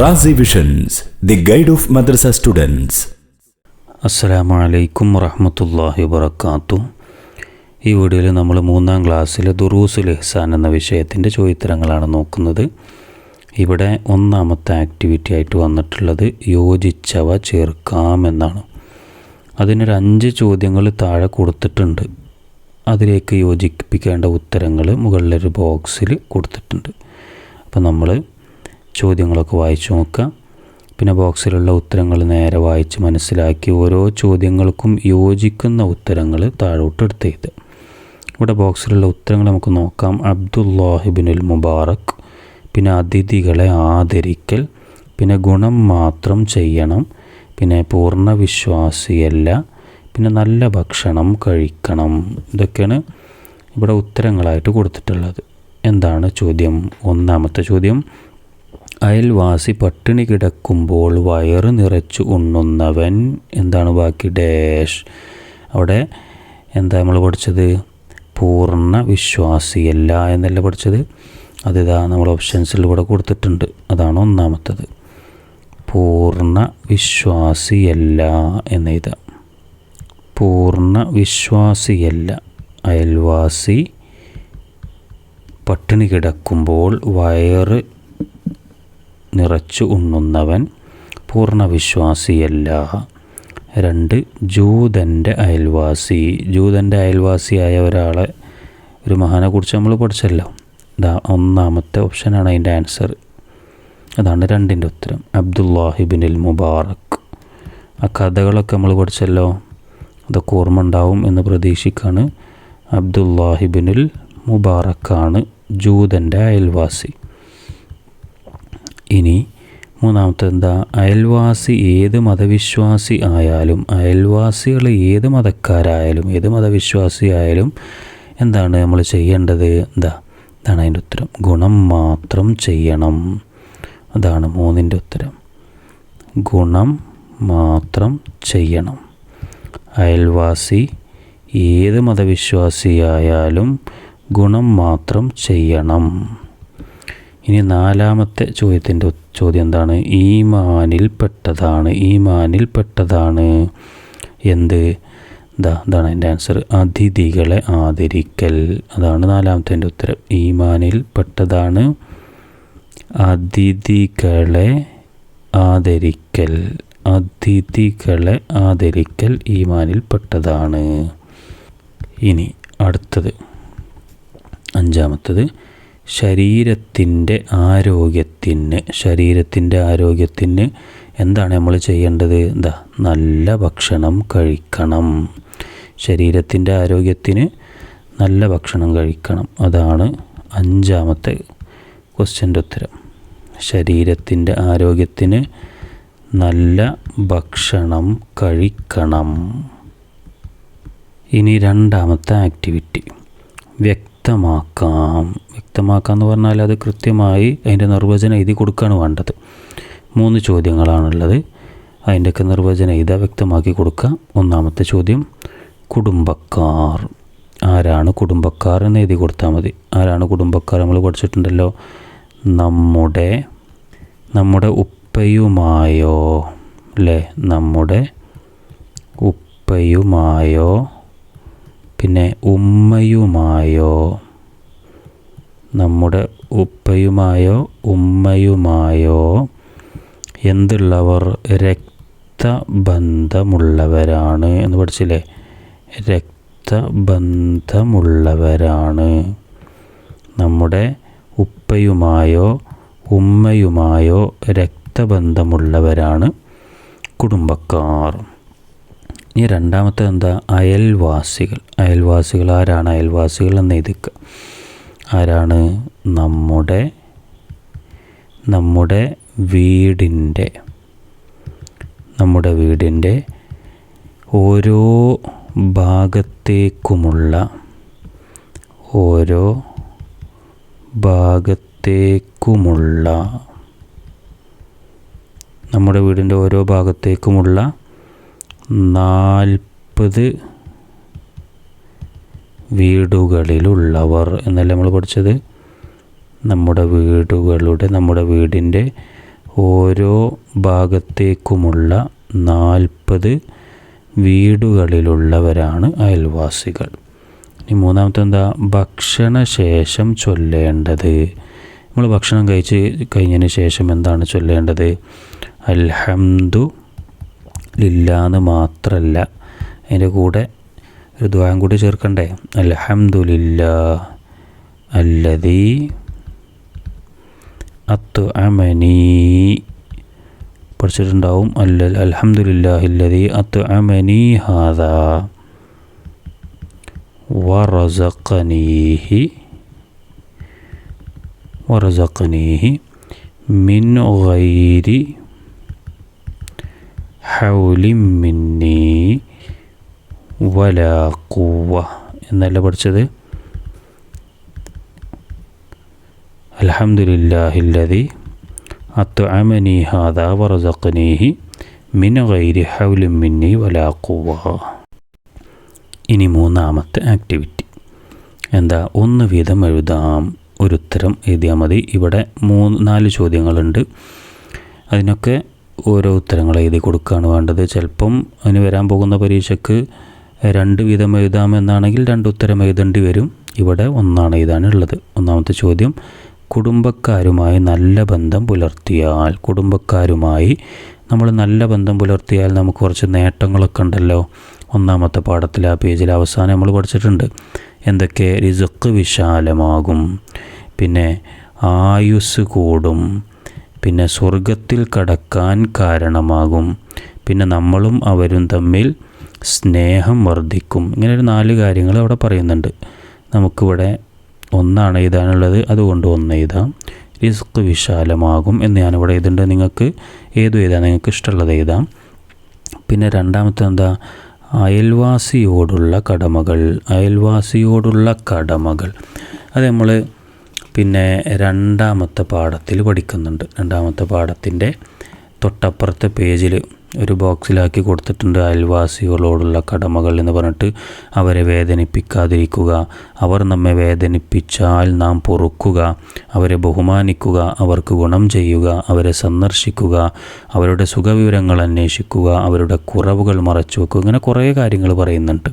Razi visions the guide of madrasa students അസ്സലാമു അലൈക്കും വറഹമത്തല്ലാഹി വബർക്കാത്തു ഈ വീഡിയോയിൽ നമ്മൾ മൂന്നാം ക്ലാസ്സിലെ ദുറൂസുൽ ഇഹ്സാൻ എന്ന വിഷയത്തിന്റെ ചോദ്യത്തരങ്ങളാണ് നോക്കുന്നത്. ഇവിടെ ഒന്നാമത്തെ ആക്ടിവിറ്റി ആയിട്ട് വന്നിട്ടുള്ളത് യോജിച്ചവ ചേർക്കാം എന്നാണ്. അതിനൊരു അഞ്ച് ചോദ്യങ്ങൾ താഴെ കൊടുത്തിട്ടുണ്ട്. അതിലേക്ക് യോജിപ്പിക്കേണ്ട ഉത്തരങ്ങൾ മുകളിലൊരു ബോക്സിൽ കൊടുത്തിട്ടുണ്ട്. അപ്പോൾ നമ്മൾ ചോദ്യങ്ങളൊക്കെ വായിച്ചു നോക്കുക. പിന്നെ ബോക്സിലുള്ള ഉത്തരങ്ങൾ നേരെ വായിച്ച് മനസ്സിലാക്കി ഓരോ ചോദ്യങ്ങൾക്കും യോജിക്കുന്ന ഉത്തരങ്ങൾ താഴോട്ട് എടുത്ത് ചെയ്ത് ഇവിടെ ബോക്സിലുള്ള ഉത്തരങ്ങൾ നമുക്ക് നോക്കാം. അബ്ദുല്ലാഹിബിനുൽ മുബാറക്. പിന്നെ അതിഥികളെ ആദരിക്കൽ. പിന്നെ ഗുണം മാത്രം ചെയ്യണം. പിന്നെ പൂർണ വിശ്വാസിയല്ല പിന്നെ നല്ല ഭക്ഷണം കഴിക്കണം. ഇതൊക്കെയാണ് ഇവിടെ ഉത്തരങ്ങളായിട്ട് കൊടുത്തിട്ടുള്ളത്. എന്താണ് ചോദ്യം? ഒന്നാമത്തെ ചോദ്യം. അയൽവാസി പട്ടിണി കിടക്കുമ്പോൾ വയറ് നിറച്ചു ഉണ്ണുന്നവൻ എന്താണ് ബാക്കി ഡാഷ്? അവിടെ എന്താ നമ്മൾ പഠിച്ചത്? പൂർണ വിശ്വാസിയല്ല എന്നല്ല പഠിച്ചത്? അതിതാ നമ്മൾ ഓപ്ഷൻസിൽ ഇവിടെ കൊടുത്തിട്ടുണ്ട്. അതാണ് ഒന്നാമത്തത്. പൂർണ വിശ്വാസിയല്ല എന്നെഴുതാം പൂർണ വിശ്വാസിയല്ല. അയൽവാസി പട്ടിണി കിടക്കുമ്പോൾ വയറ് നിറച്ചു ഉണ്ണുന്നവൻ പൂർണ വിശ്വാസിയല്ല രണ്ട് ജൂതന്റെ അയൽവാസി. ജൂതന്റെ അയൽവാസിയായ ഒരാളെ ഒരു മഹാനെ കുറിച്ച് നമ്മൾ പഠിച്ചല്ലോ. ഇതാ ഒന്നാമത്തെ ഓപ്ഷനാണ് അതിന്റെ ആൻസർ. അതാണ് രണ്ടിന്റെ ഉത്തരം. അബ്ദുല്ലാഹിബിനിൽ മുബാറക്. ആ കഥകളൊക്കെ നമ്മൾ പഠിച്ചല്ലോ. അതൊക്കെ ഓർമ്മ ഉണ്ടാവും എന്ന് പ്രതീക്ഷിക്കാണ് അബ്ദുല്ലാഹിബിനുൽ മുബാറക്കാണ് ജൂതന്റെ അയൽവാസി. ഇനി മൂന്നാമത്തെ എന്താ അയൽവാസി ഏത് മതവിശ്വാസി ആയാലും അയൽവാസികൾ ഏത് മതക്കാരായാലും ഏത് മതവിശ്വാസി ആയാലും എന്താണ് നമ്മൾ ചെയ്യേണ്ടത്? എന്താ? ഇതാണ് അതിന്റെ ഉത്തരം. ഗുണം മാത്രം ചെയ്യണം. അതാണ് മൂന്നിന്റെ ഉത്തരം. ഗുണം മാത്രം ചെയ്യണം. അയൽവാസി ഏത് മതവിശ്വാസിയായാലും ഗുണം മാത്രം ചെയ്യണം. ഇനി നാലാമത്തെ ചോദ്യത്തിന്റെ ചോദ്യം എന്താണ്? ഈമാനിൽപ്പെട്ടതാണ് പെട്ടതാണ് ഈമാനിൽ പെട്ടതാണ് എന്ത്? ഇതാ ഇതാണ് എന്റെ ആൻസർ അതിഥികളെ ആദരിക്കൽ. അതാണ് നാലാമത്തെ ഉത്തരം. ഈമാനിൽപ്പെട്ടതാണ് അതിഥികളെ ആദരിക്കൽ. അതിഥികളെ ആദരിക്കൽ ഈമാനിൽപ്പെട്ടതാണ്. ഇനി അടുത്തത് അഞ്ചാമത്തത്. ശരീരത്തിന്റെ ആരോഗ്യത്തിന് ശരീരത്തിന്റെ ആരോഗ്യത്തിന് എന്താണ് നമ്മൾ ചെയ്യേണ്ടത്? എന്താ നല്ല ഭക്ഷണം കഴിക്കണം. ശരീരത്തിന്റെ ആരോഗ്യത്തിന് നല്ല ഭക്ഷണം കഴിക്കണം. അതാണ് അഞ്ചാമത്തെ ക്വസ്റ്റ്യന്റെ ഉത്തരം. ശരീരത്തിന്റെ ആരോഗ്യത്തിന് നല്ല ഭക്ഷണം കഴിക്കണം. ഇനി രണ്ടാമത്തെ ആക്ടിവിറ്റി. വ്യക്തമാക്കാം. വ്യക്തമാക്കാം എന്ന് പറഞ്ഞാൽ അത് കൃത്യമായി അതിന്റെ നിർവചനം എഴുതി കൊടുക്കുകയാണ് വേണ്ടത്. മൂന്ന് ചോദ്യങ്ങളാണുള്ളത്. അതിന്റെയൊക്കെ നിർവചനം എഴുതാ വ്യക്തമാക്കി കൊടുക്കുക ഒന്നാമത്തെ ചോദ്യം കുടുംബക്കാർ. ആരാണ് കുടുംബക്കാർ എന്ന് എഴുതി കൊടുത്താൽ മതി. ആരാണ് കുടുംബക്കാർ നമ്മൾ പഠിച്ചിട്ടുണ്ടല്ലോ? നമ്മുടെ നമ്മുടെ ഉപ്പയുമായോ? അല്ലേ? നമ്മുടെ ഉപ്പയുമായോ? പിന്നെ ഉമ്മയുമായോ? നമ്മുടെ ഉപ്പയുമായോ? ഉമ്മയുമായോ? എന്തുള്ളവർ രക്തബന്ധമുള്ളവരാണ് എന്ന് പഠിച്ചില്ലേ? രക്തബന്ധമുള്ളവരാണ്. നമ്മുടെ ഉപ്പയുമായോ? ഉമ്മയുമായോ രക്തബന്ധമുള്ളവരാണ് കുടുംബക്കാർ. ഇനി രണ്ടാമത്തെ എന്താ? അയൽവാസികൾ. അയൽവാസികൾ ആരാണ്? അയൽവാസികൾ എന്ന് എഴുതിക്കുക ആരാണ്? നമ്മുടെ നമ്മുടെ വീടിന്റെ നമ്മുടെ വീടിന്റെ ഓരോ ഭാഗത്തേക്കുമുള്ള ഓരോ ഭാഗത്തേക്കുമുള്ള നമ്മുടെ വീടിന്റെ ഓരോ ഭാഗത്തേക്കുമുള്ള നാൽപ്പത് വീടുകളിലുള്ളവർ എന്നല്ല നമ്മൾ പഠിച്ചത്? നമ്മുടെ വീടുകളുടെ നമ്മുടെ വീടിന്റെ ഓരോ ഭാഗത്തേക്കുമുള്ള നാൽപ്പത് വീടുകളിലുള്ളവരാണ് അയൽവാസികൾ. ഇനി മൂന്നാമത്തെ എന്താ? ഭക്ഷണശേഷം ചൊല്ലേണ്ടത്. നമ്മൾ ഭക്ഷണം കഴിച്ച് കഴിഞ്ഞതിന് ശേഷം എന്താണ് ചൊല്ലേണ്ടത്? അൽഹംദു ലില്ലാന്ന് മാത്രമല്ല അതിന്റെ കൂടെ ഒരു ദ്വാരം കൂടി ചേർക്കണ്ടേ? അൽഹംദുലില്ല അല്ലതി അത്ത് അമനി പഠിച്ചിട്ടുണ്ടാവും. അല്ല അലഹമുല്ലാഹില്ലതി അത്ത് അമനി ഹാദ വറസഖനീഹി. വറസഖനീഹി മിൻ ഗൈരി ഹൗലിം മിന്നി വലാ ഖുവ. എന്നല്ല പഠിച്ചത്? അൽഹംദുലില്ലാഹില്ലതി അത്അമനി ഹാദാ വറസഖനീഹി മിൻ ഗൈരി ഹൗലിം മിന്നി ഖുവ. ഇനി മൂന്നാമത്തെ ആക്ടിവിറ്റി. എന്താ? ഒന്ന് വീതം എഴുതാം. ഒരു ഉത്തരം എഴുതിയാൽ മതി. ഇവിടെ മൂന്ന് നാല് ചോദ്യങ്ങളുണ്ട്. അതിനൊക്കെ ഓരോ ഉത്തരങ്ങൾ എഴുതി കൊടുക്കുകയാണ് വേണ്ടത്. ചിലപ്പം അതിന് വരാൻ പോകുന്ന പരീക്ഷയ്ക്ക് രണ്ട് വീതം എഴുതാമെന്നാണെങ്കിൽ രണ്ട് ഉത്തരം എഴുതേണ്ടി വരും. ഇവിടെ ഒന്നാണ് എഴുതാനുള്ളത്. ഒന്നാമത്തെ ചോദ്യം കുടുംബക്കാരുമായി നല്ല ബന്ധം പുലർത്തിയാൽ കുടുംബക്കാരുമായി നമ്മൾ നല്ല ബന്ധം പുലർത്തിയാൽ നമുക്ക് കുറച്ച് നേട്ടങ്ങളൊക്കെ ഉണ്ടല്ലോ. ഒന്നാമത്തെ പാഠത്തിൽ ആ പേജിൽ അവസാനം നമ്മൾ പഠിച്ചിട്ടുണ്ട്. എന്തൊക്കെ? റിസക്ക് വിശാലമാകും. പിന്നെ ആയുസ് കൂടും. പിന്നെ സ്വർഗത്തിൽ കടക്കാൻ കാരണമാകും. പിന്നെ നമ്മളും അവരും തമ്മിൽ സ്നേഹം വർദ്ധിക്കും. ഇങ്ങനെ ഒരു നാല് കാര്യങ്ങൾ അവിടെ പറയുന്നുണ്ട്. നമുക്കിവിടെ ഒന്നാണ് എഴുതാനുള്ളത്. അതുകൊണ്ട് ഒന്ന് എഴുതാം. റിസ്ക് വിശാലമാകും എന്ന് ഞാനിവിടെ എഴുതുന്നുണ്ട്. നിങ്ങൾക്ക് ഏതു എഴുതാം? നിങ്ങൾക്ക് ഇഷ്ടമുള്ളത് എഴുതാം. പിന്നെ രണ്ടാമത്തെ എന്താ? അയൽവാസിയോടുള്ള കടമകൾ. അയൽവാസിയോടുള്ള കടമകൾ. അത് നമ്മൾ പിന്നെ രണ്ടാമത്തെ പാഠത്തിൽ പഠിക്കുന്നുണ്ട്. രണ്ടാമത്തെ പാഠത്തിന്റെ തൊട്ടപ്പുറത്തെ പേജിൽ ഒരു ബോക്സിലാക്കി കൊടുത്തിട്ടുണ്ട്. അയൽവാസികളോടുള്ള കടമകൾ എന്ന് പറഞ്ഞിട്ട് അവരെ വേദനിപ്പിക്കാതിരിക്കുക അവർ നമ്മെ വേദനിപ്പിച്ചാൽ നാം പൊറുക്കുക അവരെ ബഹുമാനിക്കുക അവർക്ക് ഗുണം ചെയ്യുക അവരെ സന്ദർശിക്കുക അവരുടെ സുഖവിവരങ്ങൾ അന്വേഷിക്കുക അവരുടെ കുറവുകൾ മറച്ചു വെക്കുക ഇങ്ങനെ കുറേ കാര്യങ്ങൾ പറയുന്നുണ്ട്.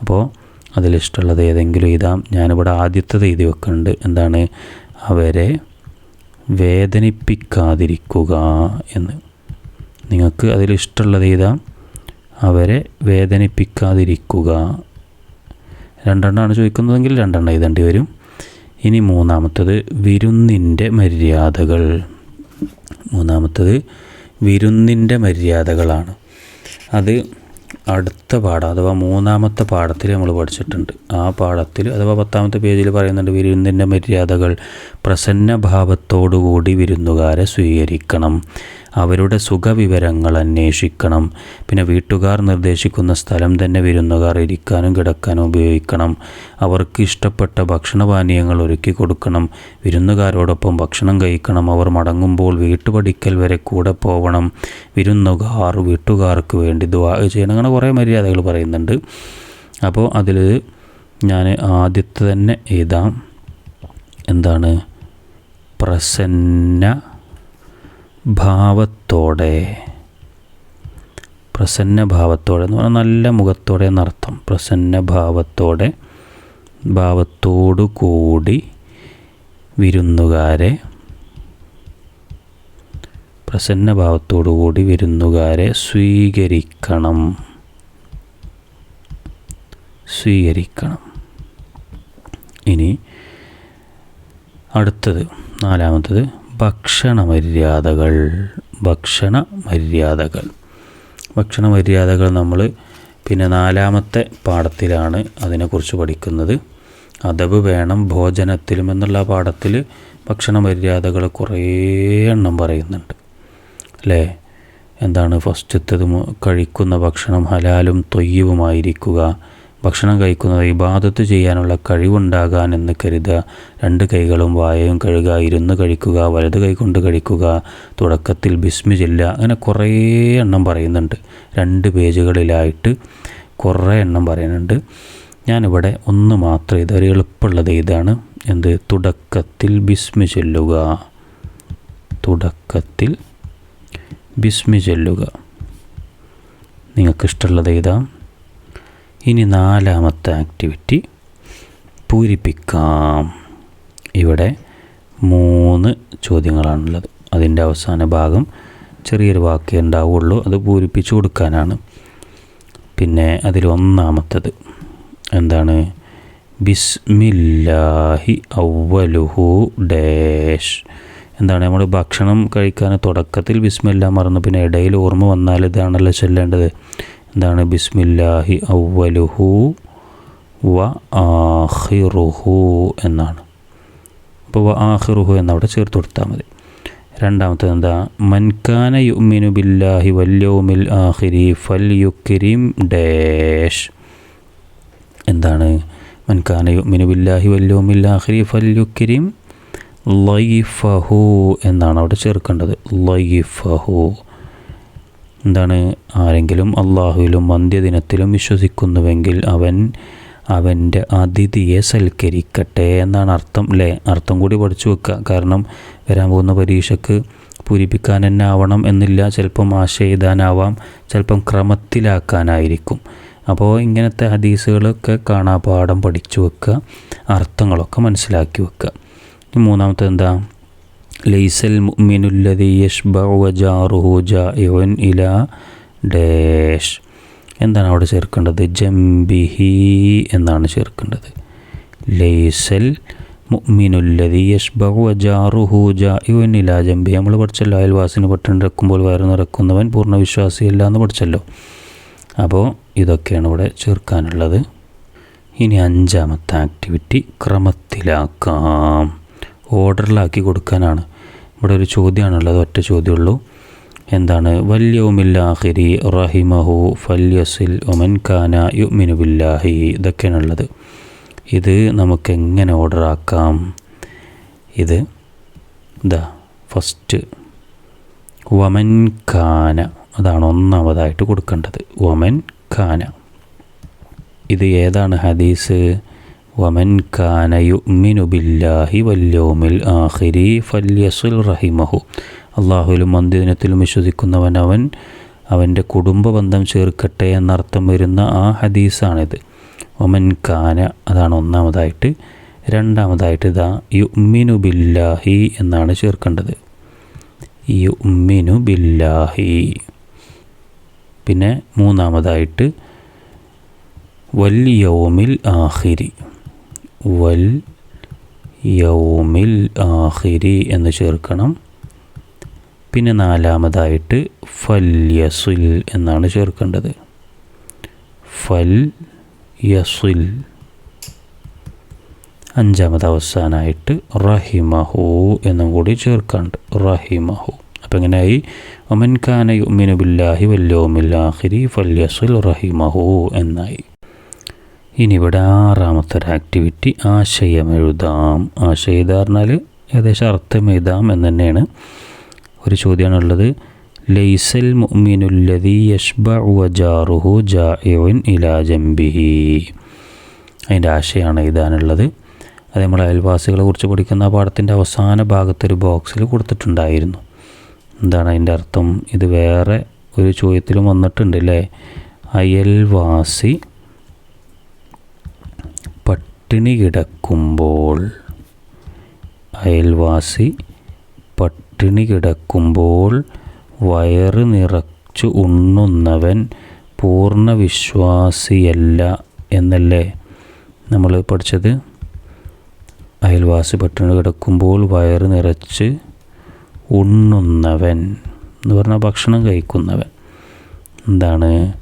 അപ്പോൾ അതിലിഷ്ടമുള്ളത് ഏതെങ്കിലും എഴുതാം. ഞാനിവിടെ ആദ്യത്തെ എഴുതി വെക്കുന്നുണ്ട്. എന്താണ്? അവരെ വേദനിപ്പിക്കാതിരിക്കുക എന്ന്. നിങ്ങൾക്ക് അതിലിഷ്ടമുള്ളത് എഴുതാം അവരെ വേദനിപ്പിക്കാതിരിക്കുക. രണ്ടെണ്ണമാണ് ചോദിക്കുന്നതെങ്കിൽ രണ്ടെണ്ണം എഴുതേണ്ടി വരും. ഇനി മൂന്നാമത്തത് വിരുന്നിന്റെ മര്യാദകൾ. മൂന്നാമത്തത് വിരുന്നിന്റെ മര്യാദകളാണ്. അത് അടുത്ത പാഠം അഥവാ മൂന്നാമത്തെ പാഠത്തിൽ നമ്മൾ പഠിച്ചിട്ടുണ്ട്. ആ പാഠത്തിൽ അഥവാ പത്താമത്തെ പേജിൽ പറയുന്നുണ്ട് വിരുന്നിന്റെ മര്യാദകൾ പ്രസന്നഭാവത്തോടുകൂടി വിരുന്നുകാരെ സ്വീകരിക്കണം. അവരുടെ സുഖവിവരങ്ങൾ അന്വേഷിക്കണം. പിന്നെ വീട്ടുകാർ നിർദ്ദേശിക്കുന്ന സ്ഥലം തന്നെ വിരുന്നുകാർ ഇരിക്കാനും കിടക്കാനും ഉപയോഗിക്കണം. അവർക്ക് ഇഷ്ടപ്പെട്ട ഭക്ഷണപാനീയങ്ങൾ ഒരുക്കി കൊടുക്കണം. വിരുന്നുകാരോടൊപ്പം ഭക്ഷണം കഴിക്കണം. അവർ മടങ്ങുമ്പോൾ വീട്ടുപടിക്കൽ വരെ കൂടെ പോകണം വിരുന്നുകാർ വീട്ടുകാർക്ക് വേണ്ടി ദ്വാ ചെയ്യണം. അങ്ങനെ കുറേ മര്യാദകൾ പറയുന്നുണ്ട്. അപ്പോൾ അതിൽ ഞാൻ ആദ്യത്തെ തന്നെ എഴുതാം എന്താണ്? പ്രസന്ന ഭാവത്തോടെ പ്രസന്ന ഭാവത്തോടെ എന്ന് പറഞ്ഞാൽ നല്ല മുഖത്തോടെ എന്നർത്ഥം. പ്രസന്ന ഭാവത്തോടെ ഭാവത്തോടു കൂടി വിരുന്നുകാരെ പ്രസന്ന ഭാവത്തോടു കൂടി വിരുന്നുകാരെ സ്വീകരിക്കണം. സ്വീകരിക്കണം. ഇനി അടുത്തത് നാലാമത്തത് ഭക്ഷണ മര്യാദകൾ ഭക്ഷണ മര്യാദകൾ ഭക്ഷണ മര്യാദകൾ നമ്മൾ പിന്നെ നാലാമത്തെ പാഠത്തിലാണ് അതിനെക്കുറിച്ച് പഠിക്കുന്നത്. അതവ് വേണം ഭോജനത്തിലും എന്നുള്ള പാഠത്തിൽ ഭക്ഷണ മര്യാദകൾ കുറേ എണ്ണം പറയുന്നുണ്ട്. അല്ലേ? എന്താണ്? ഫസ്റ്റത്തത് കഴിക്കുന്ന ഭക്ഷണം ഹലാലും തൊയ്യവുമായിരിക്കുക ഭക്ഷണം കഴിക്കുന്നത് ഇബാദത്ത് ചെയ്യാനുള്ള കഴിവുണ്ടാകാൻ എന്ന് കരുതുക രണ്ട് കൈകളും വായയും കഴുകുക ഇരുന്ന് കഴിക്കുക വലത് കൈ കൊണ്ട് കഴിക്കുക തുടക്കത്തിൽ ബിസ്മി ചെല്ലുക അങ്ങനെ കുറേ എണ്ണം പറയുന്നുണ്ട്. രണ്ട് പേജുകളിലായിട്ട് കുറേ എണ്ണം പറയുന്നുണ്ട്. ഞാനിവിടെ ഒന്ന് മാത്രം ഒരു എളുപ്പമുള്ളത് ഇതാണ്. എന്ത്? തുടക്കത്തിൽ ബിസ്മി ചെല്ലുക. തുടക്കത്തിൽ ബിസ്മി ചെല്ലുക. നിങ്ങൾക്കിഷ്ടമുള്ളത് എഴുതാം ഇനി നാലാമത്തെ ആക്ടിവിറ്റി പൂരിപ്പിക്കാം. ഇവിടെ മൂന്ന് ചോദ്യങ്ങളാണുള്ളത്. അതിന്റെ അവസാന ഭാഗം ചെറിയൊരു വാക്കേ ഉണ്ടാവുള്ളൂ. അത് പൂരിപ്പിച്ചു കൊടുക്കാനാണ്. പിന്നെ അതിൽ ഒന്നാമത്തത് എന്താണ്? ബിസ്മില്ലാഹി ഔവലുഹു ഡേഷ്. എന്താണ്? നമ്മൾ ഭക്ഷണം കഴിക്കാൻ തുടക്കത്തിൽ ബിസ്മില്ല മറന്നു. പിന്നെ ഇടയിൽ ഓർമ്മ വന്നാൽ ഇതാണല്ലോ ചൊല്ലേണ്ടത്. എന്താണ്? ബിസ്മില്ലാഹി ഔവലുഹു വ ആഹിറുഹു എന്നാണ്. അപ്പോൾ വ ആഹിറുഹു എന്നവിടെ ചേർത്ത് കൊടുത്താൽ മതി. രണ്ടാമത്തത് എന്താ? മൻകാന യുമിനു ബില്ലാഹി വല്യോമിൽ ആഹിരി ഫൽ യുക്രിം ഡേഷ്. എന്താണ്? മൻകാന യുമിനു ബില്ലാഹി വല്യോമിൽ ആഹിരി ഫൽ യുക്രിം ലൈഫഹു എന്നാണ് അവിടെ ചേർക്കേണ്ടത്. ലൈഫഹു. എന്താണ് ആരെങ്കിലും അള്ളാഹുവിലും അന്ത്യദിനത്തിലും വിശ്വസിക്കുന്നുവെങ്കിൽ അവൻ അവന്റെ അതിഥിയെ സൽക്കരിക്കട്ടെ എന്നാണ് അർത്ഥം അല്ലേ അർത്ഥം കൂടി പഠിച്ചു വെക്കുക. കാരണം വരാൻ പോകുന്ന പരീക്ഷയ്ക്ക് പൂരിപ്പിക്കാൻ തന്നെ ആവണം എന്നില്ല. ചിലപ്പം ആശ എഴുതാനാവാം ചിലപ്പം ക്രമത്തിലാക്കാനായിരിക്കും. അപ്പോൾ ഇങ്ങനത്തെ ഹദീസുകളൊക്കെ കാണാപാഠം പഠിച്ചു വെക്കുക അർത്ഥങ്ങളൊക്കെ മനസ്സിലാക്കി വെക്കുക. മൂന്നാമത്തെ എന്താ? ലൈസൽ മുഅ്മിനുല്ലദി യഷ്ബഉ വജാറുഹു ജാഇഉൻ ഇലാ ഡാഷ് എന്താണ് അവിടെ ചേർക്കേണ്ടത്? ജംബിഹി എന്നാണ് ചേർക്കേണ്ടത്. ലൈസൽ മുഅ്മിനുല്ലദി യഷ്ബഉ വജാറുഹു ജാഇഉൻ ഇലാ ജംബി നമ്മൾ പഠിച്ചല്ലോ അയൽവാസിന് പട്ടിണി ഇറക്കുമ്പോൾ വയറ് നിറക്കുന്നവൻ പൂർണ വിശ്വാസിയല്ല എന്ന് പഠിച്ചല്ലോ. അപ്പോൾ ഇതൊക്കെയാണ് ഇവിടെ ചേർക്കാനുള്ളത്. ഇനി അഞ്ചാമത്തെ ആക്ടിവിറ്റി ക്രമത്തിലാക്കാം. ഓർഡറിലാക്കി കൊടുക്കാനാണ്. ഇവിടെ ഒരു ചോദ്യമാണുള്ളത് ഒറ്റ ചോദ്യമുള്ളൂ. എന്താണ്? വല്യവുമില്ലാഹിരി റഹിമഹു ഫല്യസിൽ ഒമൻ ഖാന യുമിനു ബില്ലാഹി ഇതൊക്കെയാണുള്ളത്. ഇത് നമുക്ക് എങ്ങനെ ഓർഡർ ആക്കാം ഇത് ഇതാ ഫസ്റ്റ് വമൻ ഖാന അതാണ് ഒന്നാമതായിട്ട് കൊടുക്കേണ്ടത്. വമൻ ഖാന ഇത് ഏതാണ് ഹദീസ്? വമൻ കാന യുമിനു ബില്ലാഹി വല്യോമിൽ ആഖിരി ഫല്യസുൽ റഹിമഹു അള്ളാഹുവിലും അന്ത്യദിനത്തിലും വിശ്വസിക്കുന്നവൻ അവൻ അവന്റെ കുടുംബ ബന്ധം ചേർക്കട്ടെ എന്നർത്ഥം വരുന്ന ആ ഹദീസാണിത്. ഒമൻ കാന അതാണ് ഒന്നാമതായിട്ട്. രണ്ടാമതായിട്ട് ഇതാ യുമിനു ബില്ലാഹി എന്നാണ് ചേർക്കേണ്ടത്. യുമിനു ബില്ലാഹി. പിന്നെ മൂന്നാമതായിട്ട് വല്യോമിൽ ആഹിരി വൽ യൗമിൽ ആഹിരി എന്ന് ചേർക്കണം. പിന്നെ നാലാമതായിട്ട് ഫൽ യസുൽ എന്നാണ് ചേർക്കേണ്ടത്. ഫൽ യസുൽ. അഞ്ചാമത് അവസാനമായിട്ട് റഹിമഹു എന്നും കൂടി ചേർക്കാണ്ട്. റഹിമഹു. അപ്പം എങ്ങനെയായി? ഒമൻ ഖാന യുമിനു ബില്ലാഹി വല്യോമിൽ ആഖിരി ഫൽ റഹിമഹു എന്നായി. ഇനി ഇവിടെ ആറാമത്തെ ഒരു ആക്ടിവിറ്റി ആശയം എഴുതാം. ആശയം എഴുതാ പറഞ്ഞാൽ ഏകദേശം അർത്ഥം എഴുതാം എന്ന് തന്നെയാണ് ഒരു ചോദ്യമാണുള്ളത്. ലൈസൽ മുഅ്മിനുല്ലദി യഷ്ബഉ വജാറുഹു ജാഇഉൻ ഇലാ ജംബിഹി. അതിന്റെ ആശയമാണ് എഴുതാനുള്ളത്. അത് നമ്മൾ അയൽവാസികളെ കുറിച്ച് പഠിക്കുന്ന പാഠത്തിന്റെ അവസാന ഭാഗത്തൊരു ബോക്സിൽ കൊടുത്തിട്ടുണ്ടായിരുന്നു. എന്താണ് അതിന്റെ അർത്ഥം? ഇത് വേറെ ഒരു ചോദ്യത്തിലും വന്നിട്ടുണ്ട് അല്ലേ അയൽവാസി പട്ടിണി കിടക്കുമ്പോൾ അയൽവാസി പട്ടിണി കിടക്കുമ്പോൾ വയറ് നിറച്ചു ഉണ്ണുന്നവൻ പൂർണ വിശ്വാസിയല്ല എന്നല്ലേ നമ്മൾ പഠിച്ചത്? അയൽവാസി പട്ടിണി കിടക്കുമ്പോൾ വയറ് നിറച്ച് ഉണ്ണുന്നവൻ എന്ന് പറഞ്ഞാൽ ഭക്ഷണം കഴിക്കുന്നവൻ. എന്താണ്?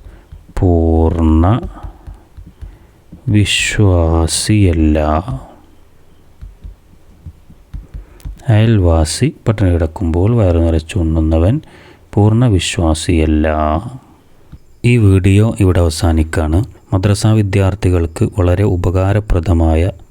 പൂർണ വിശ്വാസിയല്ല. അയൽവാസി പട്ടിണി കിടക്കുമ്പോൾ വയറു നിറച്ചു ഉണ്ണുന്നവൻ പൂർണ വിശ്വാസിയല്ല ഈ വീഡിയോ ഇവിടെ അവസാനിക്കാണ്. മദ്രസ വിദ്യാർത്ഥികൾക്ക് വളരെ ഉപകാരപ്രദമായ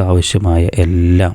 ആവശ്യമായ എല്ലാം